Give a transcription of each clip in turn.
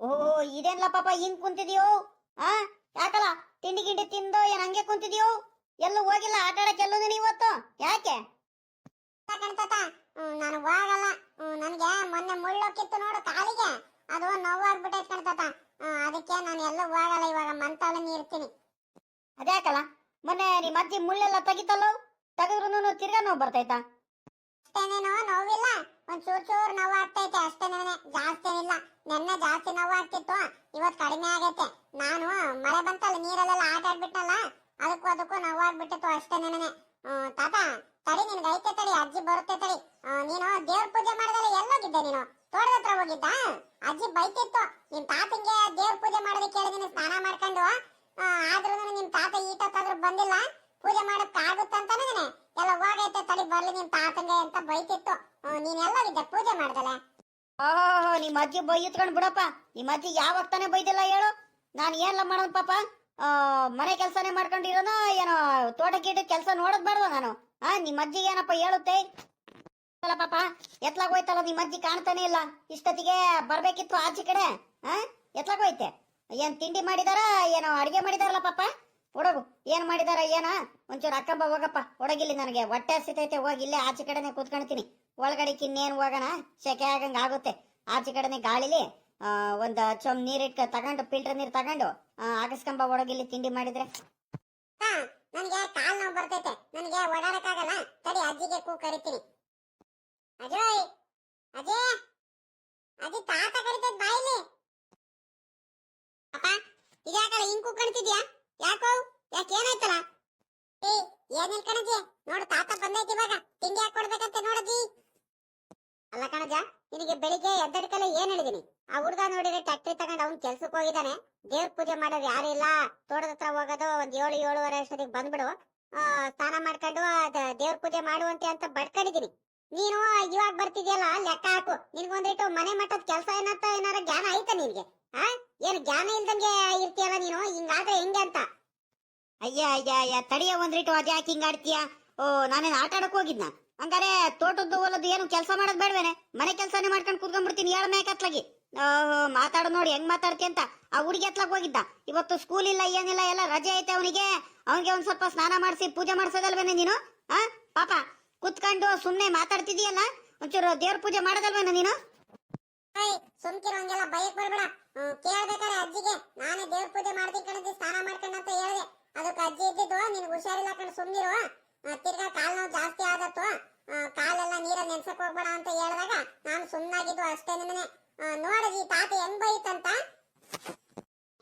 ಓಹೋ ಇದೇನ್ಲ ಪಾಪ ಹಿಂಗ್ ಕುಂತಿದ್ಯೋ? ಆ? ಯಾಕಲ್ಲ ತಿಂಡಿ ಗಿಂಡಿ ತಿಂದು ಏನ್ ಹಂಗೆ ಕುಂತಿದ್ಯೋ? ಎಲ್ಲೂ ಹೋಗಿಲ್ಲ ಆಟ ಆಡಕ್ಕೆ ಎಲ್ಲೋದಿನ ಇವತ್ತು? ಯಾಕೆ? ಕಣ್ತಾತ ನಾನು ಹೋಗಲ್ಲ ನನಗೆ ಮೊನ್ನೆ ಮುಳ್ಳೋಕಿತ್ತು ನೋಡು ಕಾಲಿಗೆ. ಅದು ನೋವಾಗ್ಬಿಟ್ಟೈತೆ ಕಣ್ತಾತ ಅದಕ್ಕೆ ನಾನು ಎಲ್ಲೂ ಹೋಗಲ್ಲ ಇವಾಗ ಮಂತಾವಲ್ಲಿ ಇರ್ತೀನಿ ಅದ್ಯಾಕಲ್ಲ ಮೊನ್ನೆ ನಿಮ್ಮ ಅಜ್ಜಿ ಮುಳ್ಳೆಲ್ಲ ತೆಗಿತಲ್ಲೋ? ತೆಗೆದ್ರು ತಿರ್ಗಾ ನೋವು ಬರ್ತೈತಾ ಅಷ್ಟೇನೇನೋ ನೋವಿಲ್ಲ ಒಂದ್ ಚೂರ್ ಚೂರ್ ನೋವು ಆಗ್ತೈತೆ ಅಷ್ಟೇನೇನೆ ಜಾಸ್ತಿ ಏನಿಲ್ಲ. ನೆನ್ನೆ ಜಾಸ್ತಿ ನೋವು ಆಗ್ತಿತ್ತು. ಇವತ್ ಕಡಿಮೆ ಆಗೈತೆ. ನಾನು ಮಳೆ ಬಂತಲ್ಲ, ನೀರಲ್ಲೆಲ್ಲ ಆಟ ಆಡ್ಬಿಟ್ಟಲ್ಲ ಅದಕ್ಕೂ ಅದಕ್ಕೂ ನೋವು ಆಗ್ಬಿಟ್ಟಿತ್ತು ಅಷ್ಟೇ ಹ್ಮ್, ತಾತ, ತಡಿ ನಿನ್ಗೆ ಐತೆ ತಡಿ, ಅಜ್ಜಿ ಬರುತ್ತೆ ತಡಿ. ನೀನು ದೇವ್ರ ಪೂಜೆ ಮಾಡಿದ್ರೆ ಎಲ್ಲೋಗಿದ್ದೆ ನೀನು? ತೋಟದ ಹತ್ರ ಹೋಗಿದ್ದ? ಅಜ್ಜಿ ಬೈತಿತ್ತು. ನಿನ್ ತಾತಂಗೆ ದೇವ್ರ ಪೂಜೆ ಮಾಡೋದಕ್ಕೆ ಕೇಳಿದೀನಿ ಸ್ನಾನ ಮಾಡ್ಕೊಂಡು. ಆದ್ರೂ ನಿಮ್ ತಾತ ಈಟಕ್ಕಾದ್ರೂ ಬಂದಿಲ್ಲ. ಪೂಜೆ ಮಾಡಕ್ ಆಗುತ್ತಂತಾನೆ ಎಲ್ಲ ಹೋಗೈತೆ ತಡಿ, ಬರ್ಲಿ ನಿಮ್ ತಾತಂಗೆ ಅಂತ ಬೈತಿತ್ತು. ನೀನ್ ಎಲ್ಲೋಗಿದ್ದೆ ಪೂಜೆ ಮಾಡ್ದಲೆ ಓಹೋ ನಿಮ್ಮ ಅಜ್ಜಿ ಬೈತ್ಕೊಂಡ್ ಬಿಡಪ್ಪ. ನಿಮ್ಮ ಅಜ್ಜಿ ಯಾವಾಗ ತಾನೇ ಬೈದಿಲ್ಲ ಹೇಳು. ನಾನು ಏನ್ಲ ಮಾಡೋದು ಪಾಪ? ಮನೆ ಕೆಲಸನೇ ಮಾಡ್ಕೊಂಡಿರೋನ ಏನೋ ತೋಟ ಗೀಟ ಕೆಲಸ ನೋಡೋದ್ ಬಾರ್ದ ನಾನು? ಆ ನಿಮ್ಮ ಅಜ್ಜಿ ಏನಪ್ಪ ಹೇಳುತ್ತೆ? ಅಲ್ಲ ಪಾಪ ಎತ್ಲಾಗ ಹೋಯ್ತಲ್ಲ ನಿಮ್ಮ ಅಜ್ಜಿ ಕಾಣ್ತಾನೆ ಇಲ್ಲ. ಇಷ್ಟೊತ್ತಿಗೆ ಬರ್ಬೇಕಿತ್ತು ಆಚೆ ಕಡೆ. ಆ ಎತ್ಲಾಗ ಹೋಯ್ತೆ ಏನ್ ತಿಂಡಿ ಮಾಡಿದಾರ? ಏನೋ ಅಡಿಗೆ ಮಾಡಿದಾರಲ್ಲ ಪಾಪ? ಹುಡುಗು. ಏನ್ ಮಾಡಿದಾರ ಏನ? ಒಂಚೂರು ಅಕ್ಕಂಬ ಹೋಗಪ್ಪ. ಒಡಗಿಲ್ಲಿ ನನಗೆ ಹೊಟ್ಟೆ ಹಸಿತೈತೆ, ಹೋಗಿ ಇಲ್ಲೇ ಆಚೆ ಕಡೆನೆ ಕೂತ್ಕೊಳ್ತೀನಿ ಒಳಗಡೆ ಇನ್ನೇನು ಹೋಗೋಣ? ಸೆಕೆ ಆಗಂಗ ಆಗುತ್ತೆ. ಆಚೆ ಕಡೆನೆ ಗಾಳಿಲಿ ಒಂದ್ ಚೊಮ್ ನೀರಿಟ್ಕ ತಗೊಂಡು, ಫಿಲ್ಟರ್ ನೀರ್ ತಗೊಂಡು ಆಗಸ್ಕಂಬ ಒಳಗಿಲ್ಲಿ ತಿಂಡಿ ಮಾಡಿದ್ರೆ. ನನ್ಗೆ ಕಾಲ್ ನೋವು ಬರ್ತೈತೆ. ನನಗೆ ಓಡಾಡಕ್ಕಾಗಲ್ಲ. ತಡಿ, ಅಜ್ಜಿಗೆ ಕೂ ಕರಿತೀನಿ. ಅಜಯ್ ಅಜಯ್ ಅಜ್ಜಿ ತಾತ ಕರಿತೈತೆ ಬಾಯಿಲಿ ಅಪ್ಪ ಇದ್ಯಾಕಲ್ಲ ಹಿಂಗ್ ಕಣ್ತಿದ್ಯಾ ಯಾಕೋ ಯಾಕೆ ಏನಾಯ್ತಲ್ಲ ಏ ಏನ್ ಕಣಜ್ಜಿ? ನೋಡು, ತಾತ ಬಂದೈತಿ ಇವಾಗ. ತಿಂಡಿ ಹಾಕೊಡ್ಬೇಕಂತೆ ಕೊಡ್ಬೇಕಂತೆ ನೋಡಜ್ಜಿ. ಅಲ್ಲ ಕಣಜ ನಿನಗೆ ಬೆಳಿಗ್ಗೆ ಎದ್ದಡ್ಕಲ್ಲ ಏನ್ ಹೇಳಿದೀನಿ? ಆ ಹುಡುಗ ನೋಡಿದ್ರೆ ಟ್ಯಾಕ್ಟ್ರಿ ತಗೊಂಡ್ ಅವ್ನ್ ಕೆಲ್ಸಕ್ಕೆ ಹೋಗಿದ್ದಾನೆ. ದೇವ್ರ ಪೂಜೆ ಮಾಡೋರು ಯಾರು ಇಲ್ಲ. ತೋಟದ ಹತ್ರ ಹೋಗೋದು ಒಂದ್ ಏಳು, ಏಳುವರೆ ಅಷ್ಟೊತ್ತಿಗೆ ಬಂದ್ಬಿಡು. ಸ್ನಾನ ಮಾಡ್ಕೊಂಡು ದೇವ್ರ ಪೂಜೆ ಮಾಡುವಂತೆ ಅಂತ ಬಡ್ಕೊಂಡಿದೀನಿ. ನೀನು ಇವಾಗ ಬರ್ತಿದ್ಯಲ್ಲ, ಲೆಕ್ಕ ಹಾಕು. ನಿನ್ಗೊಂದಿಟ್ಟು ಮನೆ ಮಟ್ಟದ ಕೆಲಸ ಏನಂತ ಏನಾರ ಜ್ಞಾನ ಆಯ್ತಾ ನಿನ್ಗೆ? ಆ, ಏನ್ ಜ್ಞಾನ ಇಲ್ದಂಗೆ ಇರ್ತೀಯಲ್ಲ ನೀನು? ಹಿಂಗಾದ್ರೆ ಹೆಂಗೆ ಅಂತ? ಅಯ್ಯ ಅಯ್ಯ ಅಯ್ಯ, ತಡಿಯ ಒಂದ್ರಿಟ್ಟು ಅದ್ಯಾಕೆ ಹಿಂಗ್ ಆಡ್ತೀಯ ಓ, ನಾನೇನ್ ಆಟ ಆಡಕ್ ಹೋಗಿದ್ನ? ಹಂಗಾರೆ ತೋಟದ್ದು ಹೊಲದ್ದು ಏನು ಕೆಲಸ ಮಾಡೋದ್ ಬೇಡವೇನೆ? ಮನೆ ಕೆಲಸನೇ ಮಾಡ್ಕೊಂಡು ಕುತ್ಕೊಂಡ್ಬಿಡ್ತೀನಿ ಏಳು ಮೇಕತ್ಲಾಗಿ ಓಹೋ ಮಾತಾಡು ನೋಡಿ ಹೆಂಗ್ ಮಾತಾಡ್ತಿ ಅಂತ. ಆ ಹುಡುಗಿ ಹತ್ಲಾಗ್ ಹೋಗಿದ್ದ. ಇವತ್ತು ಸ್ಕೂಲ್ ಇಲ್ಲ ಏನಿಲ್ಲ ಎಲ್ಲ ರಜೆ ಐತೆ ಅವನಿಗೆ. ಅವನಿಗೆ ಒಂದ್ ಸ್ವಲ್ಪ ಸ್ನಾನ ಮಾಡಿಸಿ ಪೂಜೆ ಮಾಡ್ಸೋದಲ್ವೇನೆ ನೀನು? ಹಾ ಪಾಪ ಕುತ್ಕೊಂಡು ಸುಮ್ನೆ ಮಾತಾಡ್ತಿದೀಯಲ್ಲ ಒಂಚೂರು ದೇವ್ರ ಪೂಜೆ ಮಾಡೋದಲ್ವೇನೆ ನೀನು? ಸುಮ್ಕಿರೋಂಗೆಲ್ಲ ಬೈಕ್ ಬರ್ಬೇಡ. ಕೇಳ್ಬೇಕಾರೆ ಅಜ್ಜಿಗೆ. ನಾನೇ ದೇವ್ರ ಪೂಜೆ ಮಾಡ್ತೀನಿ ಕಣದಿ ಸ್ನಾನ ಮಾಡ್ಕೊಂಡು ಅಂತ ಹೇಳಿದೆ. ಅದಕ್ಕೆ ಅಜ್ಜಿ ಇದ್ದಿದ್ದು ನಿನ್ಗೆ ಹುಷಾರಿಲ್ಲ ಕಣ ಸುಮ್ನಿರು. ಆ, ತಿರ್ಗಾ ಕಾಲ್ ನೋವು ಜಾಸ್ತಿ ಆದತ್ತು ಕಾಲೆಲ್ಲ ನೀರ ನೆನ್ಸಕ್ ಹೋಗ್ಬೇಡ ಅಂತ ಹೇಳಿದಾಗ ನಾನು ಸುಮ್ಮನಾಗಿದ್ದು ಅಷ್ಟೇ ನಿನ್ನೆ ನೋಡಿದ್ವಿ ತಾತ ಹೆಂಗ್ ಬೈತಂತ?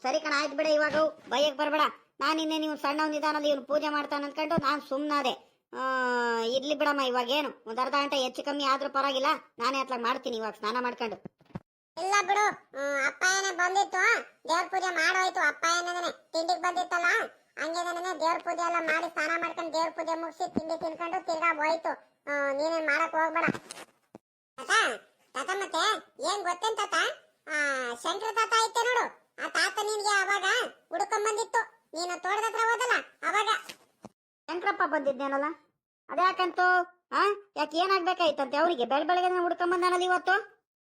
ಸರಿ ಕಣ ಆಯ್ತು ಬಿಡ ಇವಾಗ ಬೈಯಕ್ ಬರ್ಬೇಡ. ನಾನು ಇನ್ನೇ ನೀವು ನಿಧಾನದಲ್ಲಿ ಇವ್ನು ಪೂಜೆ ಮಾಡ್ತಾನೆ ಅಂದ್ಕೊಂಡು ನಾನು ಸುಮ್ಮನಾದೆ ಇರ್ಲಿ ಬಿಡಮ್ಮ ಇವಾಗ ಏನು ಒಂದ್ ಅರ್ಧ ಗಂಟೆ ಹೆಚ್ಚು ಕಮ್ಮಿ ಆದ್ರೂ ಪರವಾಗಿಲ್ಲ ನಾನೇ ಅತ್ಲಾಗ ಮಾಡ್ತೀನಿ ಇವಾಗ ಸ್ನಾನ ಮಾಡ್ಕೊಂಡು. ಇಲ್ಲ ಬಿಡು ಅಪ್ಪ ಏನೇ ಬಂದಿತ್ತು ದೇವ್ರ ಪೂಜೆ ಮಾಡೋಯ್ತು ಅಪ್ಪ ಏನೇನೆ ತಿಂಡಿಗೆ ಬಂದಿತ್ತಲ್ಲ? ಹಂಗೆ ನನಗೆ ದೇವ್ರ ಪೂಜೆ ಎಲ್ಲ ಮಾಡಿ ಸ್ನಾನ ಮಾಡ್ಕೊಂಡು ದೇವ್ರ ಪೂಜೆ ಮುಗಿಸಿ ತಿಂಡಿ ತಿನ್ಕೊಂಡು ತಿರ್ಗಾ ಹೋಯ್ತು. ನೀನೇ ನೀನೇನ್ ಮಾಡಕ್ ಹೋಗ್ಬೇಡ. ತಾತ ತಾತ ಮತ್ತೆ ಏನ್ ಗೊತ್ತೇನ್ ತಾತ? ಶಂಕರ ತಾತ ಐತೆ ನೋಡು. ಆ ತಾತ ನಿನ್ಗೆ ಅವಾಗ ಹುಡುಕೊಂಡ್ ಬಂದಿತ್ತು. ನೀನು ತೋಟದ ಹತ್ರ ಹೋದಲ್ಲ, ಅವಾಗ. ಶಂಕರಪ್ಪ ಬಂದಿದ್ದೇನಲ್ಲ? ಅದ್ಯಾಕಂತು ಹಾ ಯಾಕೆ ಏನಾಗ್ಬೇಕಾಯ್ತಂತೆ? ಅವರಿಗೆ ಬೆಳ ಬೆಳಗ್ಗೆ ಹುಡ್ಕೊಂಬಂದಾನಲ್ಲ ಇವತ್ತು?